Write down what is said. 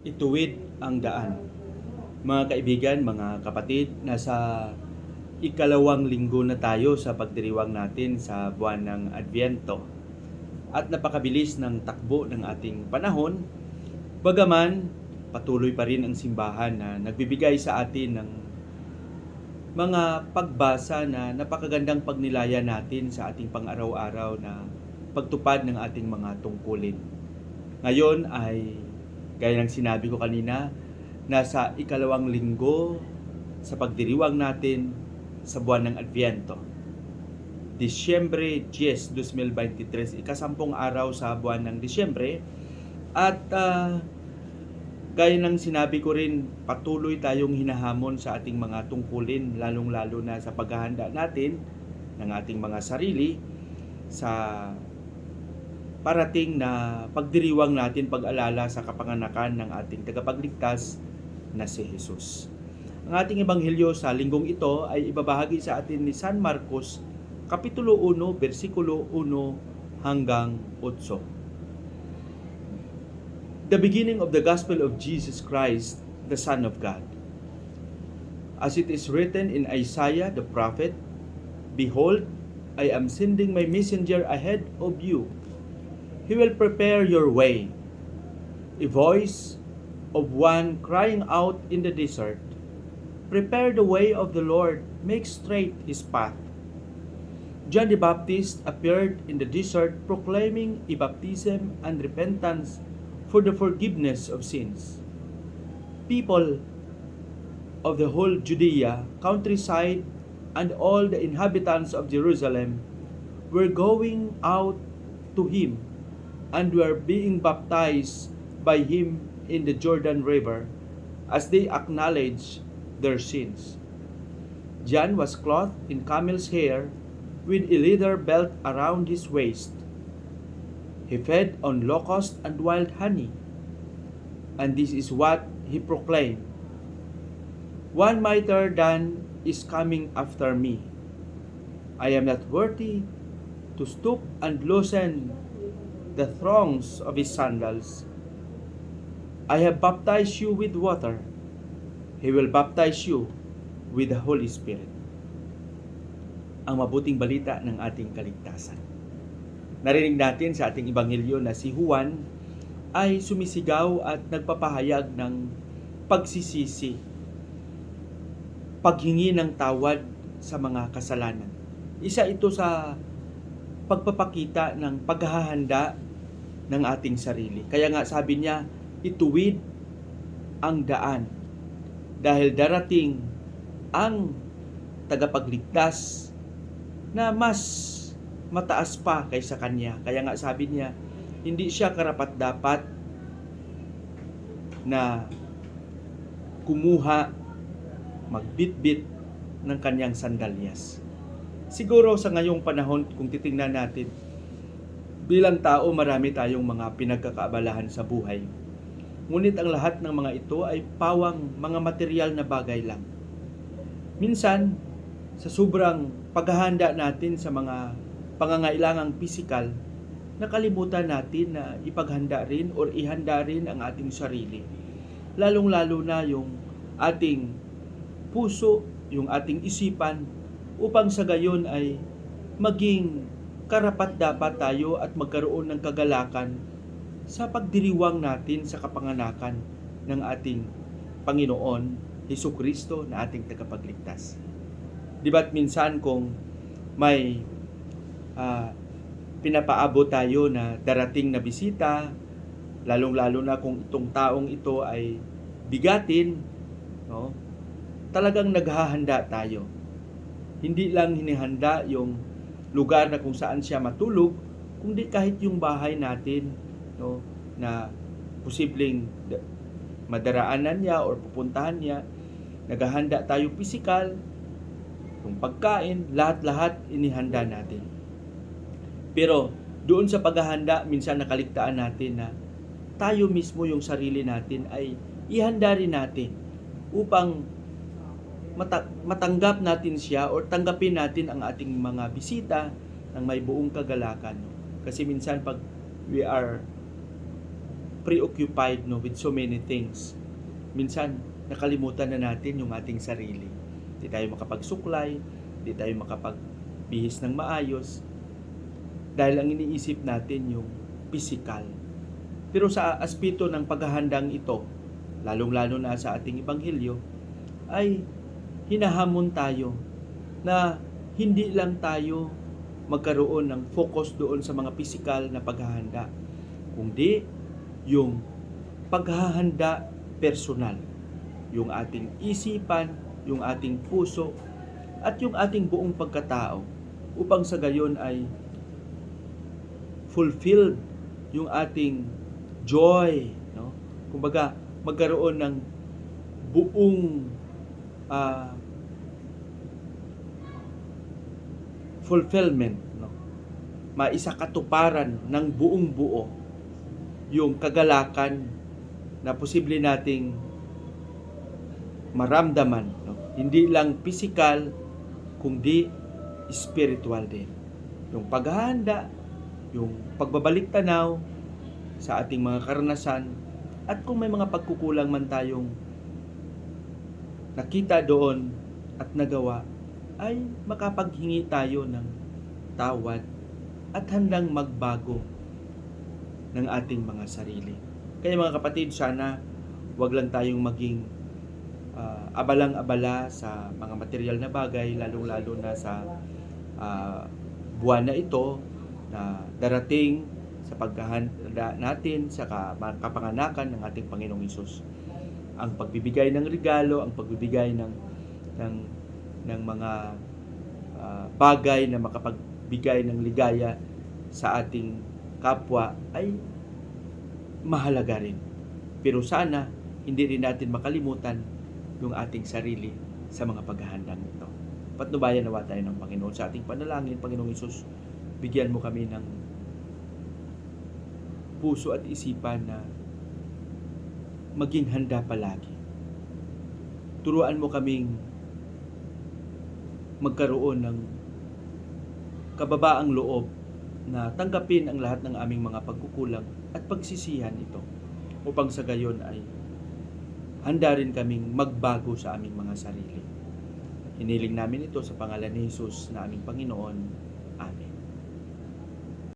ituwid ang daan. Mga kaibigan, mga kapatid, nasa ikalawang linggo na tayo sa pagdiriwang natin sa buwan ng Adviento. At napakabilis ng takbo ng ating panahon, bagaman patuloy pa rin ang simbahan na nagbibigay sa atin ng mga pagbasa na napakagandang pagnilaya natin sa ating pang-araw-araw na pagtupad ng ating mga tungkulin. Ngayon ay, gaya ng sinabi ko kanina, nasa ikalawang linggo sa pagdiriwang natin sa buwan ng Adviento. Disyembre 10, 2023, ikasampung araw sa buwan ng Disyembre. At ah, gaya ng sinabi ko rin, patuloy tayong hinahamon sa ating mga tungkulin, lalong-lalo na sa paghahanda natin ng ating mga sarili sa parating na pagdiriwang natin pag-alala sa kapanganakan ng ating tagapagligtas na si Jesus. Ang ating ebanghelyo sa linggong ito ay ibabahagi sa atin ni San Marcos Kapitulo 1, versikulo 1 hanggang 8. The beginning of the gospel of Jesus Christ, the Son of God. As it is written in Isaiah the prophet, Behold, I am sending my messenger ahead of you. He will prepare your way. A voice of one crying out in the desert, Prepare the way of the Lord, make straight his path. John the Baptist appeared in the desert proclaiming a baptism and repentance for the forgiveness of sins. People of the whole Judea, countryside, and all the inhabitants of Jerusalem were going out to him and were being baptized by him in the Jordan River as they acknowledged their sins. John was clothed in camel's hair with a leather belt around his waist. He fed on locust and wild honey. And this is what he proclaimed One mightier than is coming after me. I am not worthy to stoop and loosen the thongs of his sandals. I have baptized you with water. He will baptize you with the Holy Spirit. Ang mabuting balita ng ating kaligtasan. Narinig natin sa ating ibanghilyo na si Juan ay sumisigaw at nagpapahayag ng pagsisisi, paghingi ng tawad sa mga kasalanan. Isa ito sa pagpapakita ng paghahanda ng ating sarili. Kaya nga sabi niya, ituwid ang daan dahil darating ang tagapagligtas na mas mataas pa kaysa kanya. Kaya nga sabi niya, hindi siya karapat dapat na kumuha, magbitbit ng kanyang sandalyas. Siguro sa ngayong panahon, kung titingnan natin, bilang tao marami tayong mga pinagkakaabalahan sa buhay. Ngunit ang lahat ng mga ito ay pawang mga material na bagay lang. Minsan, sa sobrang paghahanda natin sa mga pangangailangang pisikal, nakalimutan natin na ipaghanda rin or ihanda rin ang ating sarili. Lalong-lalo na yung ating puso, yung ating isipan, upang sa gayon ay maging karapat dapat tayo at magkaroon ng kagalakan sa pagdiriwang natin sa kapanganakan ng ating Panginoon Heso Kristo na ating tagapagligtas. Di ba't minsan kung may ah, pinapaabot tayo na darating na bisita, lalong-lalo na kung itong taong ito ay bigatin, no? talagang naghahanda tayo. Hindi lang hinihanda yung lugar na kung saan siya matulog, kundi kahit yung bahay natin no, na posibleng da- madaraanan niya or pupuntahan niya, naghahanda tayo pisikal, yung pagkain, lahat-lahat inihanda natin. Pero doon sa paghahanda, minsan nakaligtaan natin na tayo mismo yung sarili natin ay ihanda rin natin upang mata- matanggap natin siya or tanggapin natin ang ating mga bisita ng may buong kagalakan. Kasi minsan pag we are preoccupied no with so many things. Minsan nakalimutan na natin yung ating sarili. Hindi tayo makapagsuklay, hindi tayo makapagbihis ng maayos dahil ang iniisip natin yung physical. Pero sa aspeto ng paghahandang ito, lalong-lalo na sa ating ebanghelyo, ay hinahamon tayo na hindi lang tayo magkaroon ng focus doon sa mga physical na paghahanda, kundi yung paghahanda personal, yung ating isipan, yung ating puso, at yung ating buong pagkatao upang sa gayon ay fulfilled yung ating joy, no? Kumbaga, magkaroon ng buong ah, fulfillment, no? Maisa katuparan ng buong buo yung kagalakan na posible nating maramdaman, no? Hindi lang physical, kundi spiritual din. Yung paghahanda, yung pagbabalik tanaw sa ating mga karanasan at kung may mga pagkukulang man tayong nakita doon at nagawa ay makapaghingi tayo ng tawad at handang magbago ng ating mga sarili. Kaya mga kapatid, sana wag lang tayong maging ah, abalang-abala sa mga material na bagay, lalong-lalo na sa ah, buwan na ito na darating sa paghahanda natin sa ka- kapanganakan ng ating Panginoong Isus. Ang pagbibigay ng regalo, ang pagbibigay ng ng ng mga ah, bagay na makapagbigay ng ligaya sa ating kapwa ay mahalaga rin. Pero sana hindi rin natin makalimutan yung ating sarili sa mga paghahandang ito. Patnubayan nawa tayo ng Panginoon sa ating panalangin, Panginoong Isus, bigyan mo kami ng puso at isipan na maging handa palagi. Turuan mo kaming magkaroon ng kababaang loob na tanggapin ang lahat ng aming mga pagkukulang at pagsisihan ito upang sa gayon ay handa rin kaming magbago sa aming mga sarili. Hiniling namin ito sa pangalan ni Jesus na aming Panginoon.